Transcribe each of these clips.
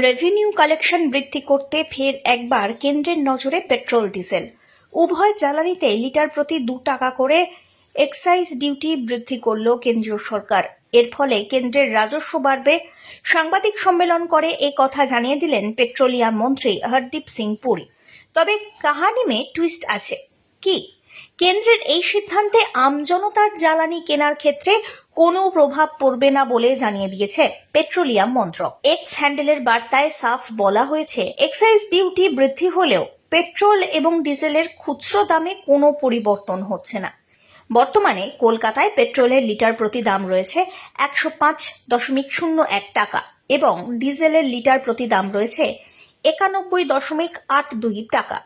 Revenue collection বৃদ্ধি করতে ফের একবার কেন্দ্রের নজরে পেট্রোল, ডিজেল। উভয় জ্বালানিতে লিটার প্রতি দু টাকা করে এক্সাইজ ডিউটি বৃদ্ধি করল কেন্দ্রীয় সরকার। এর ফলে কেন্দ্রের রাজস্ব বাড়বে। সাংবাদিক সম্মেলন করে এ কথা জানিয়ে দিলেন পেট্রোলিয়াম মন্ত্রী হরদীপ সিং পুরী। তবে কাহানিমে টুইস্ট আছে। কি? কেন্দ্রের এই সিদ্ধান্তে আমজনতার জ্বালানি কেনার ক্ষেত্রে কোনো প্রভাব পড়বে না বলে জানিয়ে দিয়েছে পেট্রোলিয়াম মন্ত্রক। এক্স হ্যান্ডেলের বার্তায় সাফ বলা হয়েছে, এক্সাইজ ডিউটি বৃদ্ধি হলেও পেট্রোল এবং ডিজেলের খুচরো দামে কোনো পরিবর্তন হচ্ছে না। বর্তমানে কলকাতায় পেট্রোলের লিটার প্রতি দাম রয়েছে একশো পাঁচ দশমিক শূন্য এক টাকা এবং ডিজেলের লিটার প্রতি দাম রয়েছে একানব্বই দশমিক আট দুই টাকা।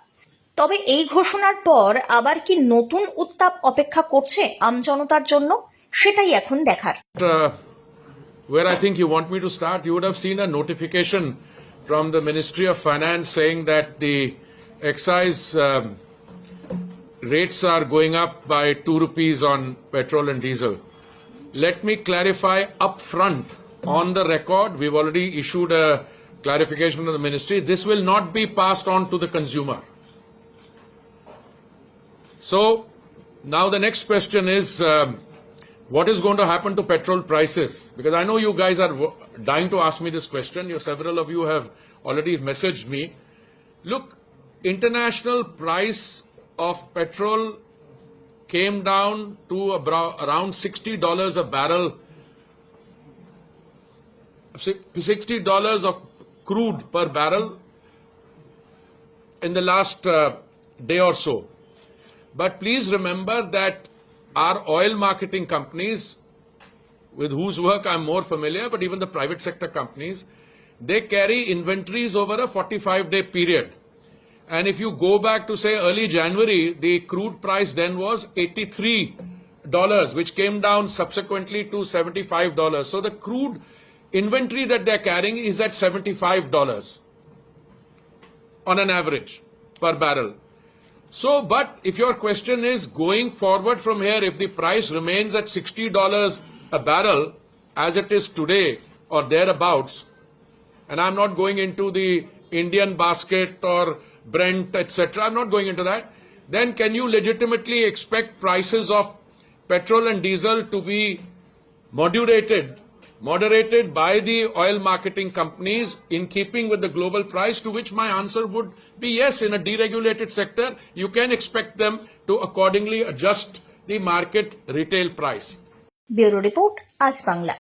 তবে এই ঘোষণার পর আবার কি নতুন উত্তাপ অপেক্ষা করছে আমজনতার জন্য সেটাই এখন দেখার uh, where I think you want me to start, you would have seen a notification from the Ministry of Finance saying that the excise um, rates are going up by 2 rupees on petrol and diesel. Let me clarify up front on the record, we've already issued a clarification to the ministry, this will not be passed on to the consumer. So now the next question is um, what is going to happen to petrol prices? Because I know you guys are dying to ask me this question. You, several of you have already messaged me. Look, international price of petrol came down to around $60 a barrel. $60 of crude per barrel in the last uh, day or so. But please remember that our oil marketing companies, with whose work I'm more familiar, but even the private sector companies, they carry inventories over a 45 day period. And if you go back to say early January, the crude price then was $83, which came down subsequently to $75. So the crude inventory that they're carrying is at $75 on an average per barrel. So, but if your question is going forward from here, if the price remains at $60 a barrel as it is today or thereabouts, and I'm not going into the Indian basket or Brent, etc., I'm not going into that, then can you legitimately expect prices of petrol and diesel to be moderated moderated by the oil marketing companies in keeping with the global price to which my answer would be yes in a deregulated sector you can expect them to accordingly adjust the market retail price bureau report আজ বাংলা